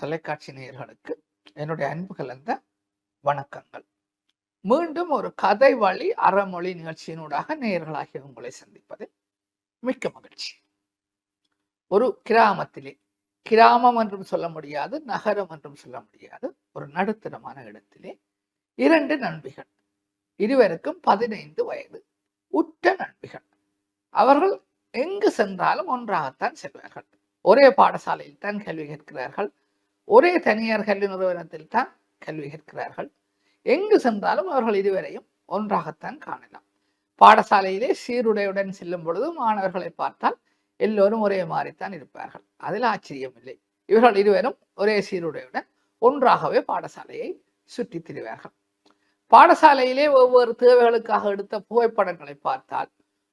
தொலைக்காட்சி நேயர்களுக்கு என்னுடைய அன்பு கலந்த வணக்கங்கள். மீண்டும் ஒரு கதை வழி அறமொழி நிகழ்ச்சியினூடாக நேயர்களாகிய உங்களை சந்திப்பது மிக்க மகிழ்ச்சி. ஒரு கிராமத்திலே கிராமம் என்றும் சொல்ல முடியாது நகரம் என்றும் சொல்ல முடியாது ஒரு நடுத்தரமான இடத்திலே இரண்டு நண்பிகள் இருவருக்கும் பதினைந்து வயது உற்ற நண்பிகள். அவர்கள் எங்கு சென்றாலும் ஒன்றாகத்தான் செல்வார்கள். ஒரே பாடசாலையில் தான் கல்வி கேட்கிறார்கள். ஒரே தனியார் கல்வி நிறுவனத்தில் தான் கல்வி கற்கிறார்கள். எங்கு சென்றாலும் அவர்கள் இதுவரையும் ஒன்றாகத்தான் காணலாம். பாடசாலையிலே சீருடையுடன் செல்லும் பொழுது மாணவர்களை பார்த்தால் எல்லோரும் ஒரே மாதிரித்தான் இருப்பார்கள். அதில் ஆச்சரியமில்லை இவர்கள் இருவரும் ஒரே சீருடையுடன் ஒன்றாகவே பாடசாலையை சுற்றி திரிவார்கள். பாடசாலையிலே ஒவ்வொரு தேவைகளுக்காக எடுத்த புகைப்படங்களை பார்த்தால்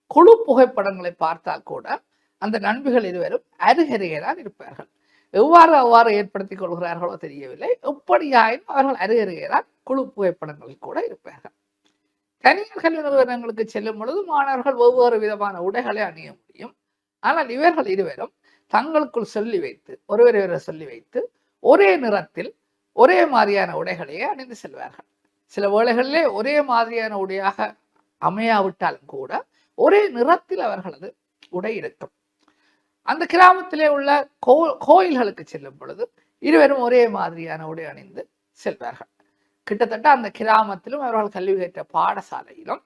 குழு புகைப்படங்களை பார்த்தால் கூட அந்த நண்பிகள் இருவரும் அருகருகேதான் இருப்பார்கள். எவ்வாறு அவ்வாறு ஏற்படுத்திக் கொள்கிறார்களோ தெரியவில்லை. எப்படியாயினும் அவர்கள் அருகருகேதான் குழு புகைப்படங்களில் கூட இருப்பார்கள். தனியார் கல்வி நிறுவனங்களுக்கு செல்லும் பொழுது மாணவர்கள் ஒவ்வொரு விதமான உடைகளை அணிய முடியும். ஆனால் இவர்கள் இருவரும் தங்களுக்குள் சொல்லி வைத்து ஒருவர் ஒருவர் சொல்லி வைத்து ஒரே நிறத்தில் ஒரே மாதிரியான உடைகளையே அணிந்து செல்வார்கள். சில வேளைகளிலே ஒரே மாதிரியான உடையாக அமையாவிட்டாலும் கூட ஒரே நிறத்தில் அவர்களது உடை இருக்கும் அந்த கிராமத்திலே உள்ள கோ கோயில்களுக்கு செல்லும் பொழுது இருவரும் ஒரே மாதிரியான உடை அணிந்து செல்வார்கள். கிட்டத்தட்ட அந்த கிராமத்திலும் அவர்கள் கல்வி கற்ற பாடசாலையிலும்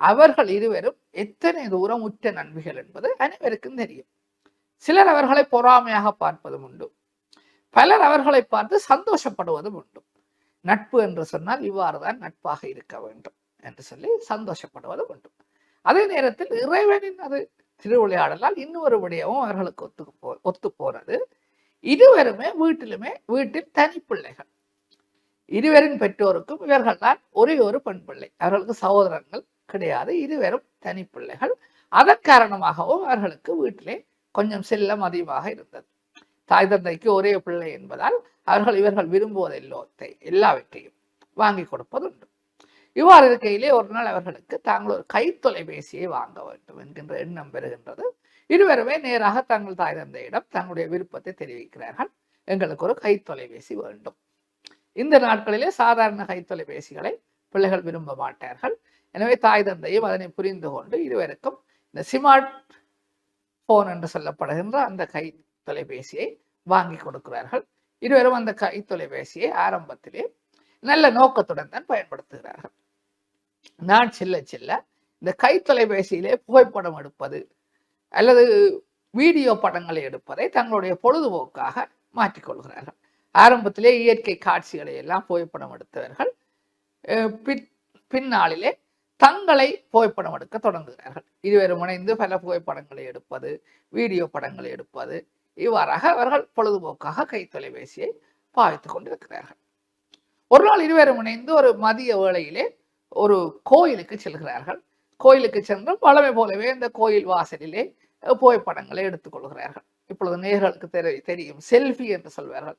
அவர்கள் இருவரும் எத்தனை தூரம் உற்ற நண்பிகள் என்பது அனைவருக்கும் தெரியும். சிலர் அவர்களை பொறாமையாக பார்ப்பதும் உண்டு. பலர் அவர்களை பார்த்து சந்தோஷப்படுவதும் உண்டு. நட்பு என்று சொன்னால் இவ்வாறுதான் நட்பாக இருக்க வேண்டும் என்று சொல்லி சந்தோஷப்படுவதும் உண்டு. அதே நேரத்தில் இறைவனின் அது திருவிளையாடலால் இன்னொரு விடயமும் அவர்களுக்கு ஒத்து போ ஒத்து போறது. இருவருமே வீட்டிலுமே வீட்டில் தனி பிள்ளைகள். இருவரின் பெற்றோருக்கும் இவர்கள் தான் ஒரே ஒரு பெண் பிள்ளை. அவர்களுக்கு சகோதரங்கள் கிடையாது. இருவரும் தனி பிள்ளைகள். அதன் காரணமாகவும் அவர்களுக்கு வீட்டிலே கொஞ்சம் செல்லம் அதிகமாக இருந்தது. தாய் தந்தைக்கு ஒரே பிள்ளை என்பதால் அவர்கள் இவர்கள் விரும்புவதெல்லோத்தை எல்லாவற்றையும் வாங்கி கொடுப்பதுண்டு. இவ்வாறு இருக்கையிலே ஒரு நாள் அவர்களுக்கு தாங்கள் ஒரு கை தொலைபேசியை வாங்க வேண்டும் என்கின்ற எண்ணம் பெறுகின்றது இருவருமே நேராக தங்கள் தாய் தந்தையிடம் தங்களுடைய விருப்பத்தை தெரிவிக்கிறார்கள். எங்களுக்கு ஒரு கை தொலைபேசி வேண்டும். இந்த நாட்களிலே சாதாரண கை தொலைபேசிகளை பிள்ளைகள் விரும்ப மாட்டார்கள். எனவே தாய் தந்தையும் அதனை புரிந்து கொண்டு இருவருக்கும் இந்த ஸ்மார்ட் போன் என்று சொல்லப்படுகின்ற அந்த கை தொலைபேசியை வாங்கி கொடுக்கிறார்கள். இருவரும் அந்த கை தொலைபேசியை ஆரம்பத்திலே நல்ல நோக்கத்துடன் தான் பயன்படுத்துகிறார்கள். நான் செல்ல செல்ல இந்த கைத்தொலைபேசியிலே புகைப்படம் எடுப்பது அல்லது வீடியோ படங்களை எடுப்பதை தங்களுடைய பொழுதுபோக்காக மாற்றிக்கொள்கிறார்கள். ஆரம்பத்திலே இயற்கை காட்சிகளை எல்லாம் புகைப்படம் எடுத்தவர்கள் பின்னாளிலே தங்களை புகைப்படம் எடுக்க தொடங்குகிறார்கள். இருவரும் இணைந்து பல புகைப்படங்களை எடுப்பது வீடியோ படங்களை எடுப்பது இவ்வாறாக அவர்கள் பொழுதுபோக்காக கைத்தொலைபேசியை பாவித்துக் கொண்டிருக்கிறார்கள். ஒரு நாள் இருவரும் இணைந்து ஒரு மதிய வேளையிலே ஒரு கோயிலுக்கு செல்கிறார்கள். கோயிலுக்கு சென்று பழமை போலவே இந்த கோயில் வாசலிலே புகைப்படங்களை எடுத்துக்கொள்கிறார்கள் இப்பொழுது நேர்களுக்கு தெரிய தெரியும். செல்ஃபி என்று சொல்வார்கள்.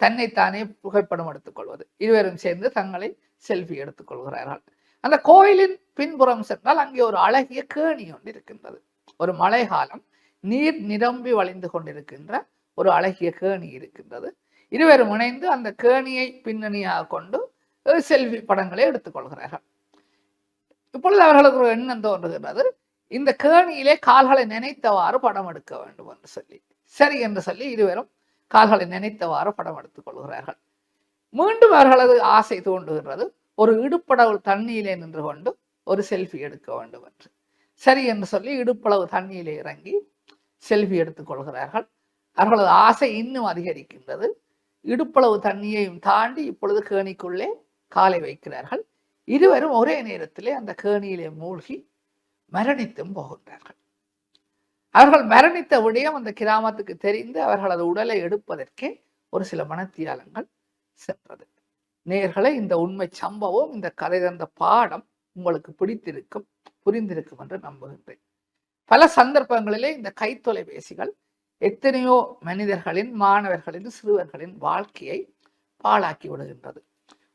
தன்னைத்தானே புகைப்படம் எடுத்துக்கொள்வது இருவரும் சேர்ந்து தங்களை செல்ஃபி எடுத்துக்கொள்கிறார்கள் அந்த கோயிலின் பின்புறம் சென்றால் அங்கே ஒரு அழகிய கேணி ஒன்று இருக்கின்றது. ஒரு மழை காலம் நீர் நிரம்பி வழிந்து கொண்டிருக்கின்ற ஒரு அழகிய கேணி இருக்கின்றது. இருவரும் இணைந்து அந்த கேணியை பின்னணியாக கொண்டு செல்வி படங்களை எடுத்துக்கொள்கிறார்கள் இப்பொழுது அவர்களுக்கு ஒரு எண்ணம் தோன்றுகிறது இந்த கேணியிலே கால்களை நினைத்தவாறு படம் எடுக்க வேண்டும் என்று சொல்லி. சரி என்று சொல்லி இருவரும் கால்களை நினைத்தவாறு படம் எடுத்துக் கொள்கிறார்கள். மீண்டும் அவர்களது ஆசை தோன்றுகிறது ஒரு இடுப்படவு தண்ணியிலே நின்று கொண்டு ஒரு செல்ஃபி எடுக்க வேண்டும் என்று. சரி என்று சொல்லி இடுப்பளவு தண்ணியிலே இறங்கி செல்ஃபி எடுத்துக்கொள்கிறார்கள் அவர்களது ஆசை இன்னும் அதிகரிக்கின்றது. இடுப்பளவு தண்ணியையும் தாண்டி இப்பொழுது கேணிக்குள்ளே காலை வைக்கிறார்கள். இருவரும் ஒரே நேரத்திலே அந்த கேணியிலே மூழ்கி மரணித்தும் போகின்றார்கள். அவர்கள் மரணித்த விடயம் அந்த கிராமத்துக்கு தெரிந்து அவர்களது உடலை எடுப்பதற்கே ஒரு சில மனத்தியாலங்கள் சென்றது. நேர்களை இந்த உண்மை சம்பவம் இந்த கதை தந்த பாடம் உங்களுக்கு பிடித்திருக்கும் புரிந்திருக்கும் என்று நம்புகின்றேன். பல சந்தர்ப்பங்களிலே இந்த கைத்தொலைபேசிகள் எத்தனையோ மனிதர்களின் மாணவர்களின் சிறுவர்களின் வாழ்க்கையை பாழாக்கி விடுகின்றது.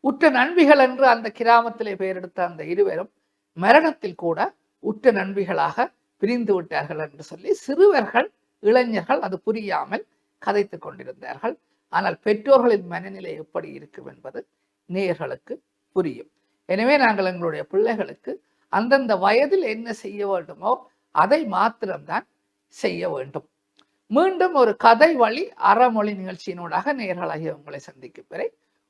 உற்ற நண்பிகள் என்று அந்த கிராமத்திலே பெயரெடுத்த அந்த இருவரும் மரணத்தில் கூட உற்ற நண்பிகளாக பிரிந்து விட்டார்கள் என்று சொல்லி சிறுவர்கள் இளைஞர்கள் அது புரியாமல் கதைத்துக் கொண்டிருந்தார்கள். ஆனால் பெற்றோர்களின் மனநிலை எப்படி இருக்கும் என்பது நேர்களுக்கு புரியும். எனவே நாங்கள் எங்களுடைய பிள்ளைகளுக்கு அந்தந்த வயதில் என்ன செய்ய வேண்டுமோ அதை மாத்திரம்தான் செய்ய வேண்டும். மீண்டும் ஒரு கதை வழி அறமொழி நிகழ்ச்சியினூடாக நேர்களாகிய உங்களை சந்திக்கும் வரை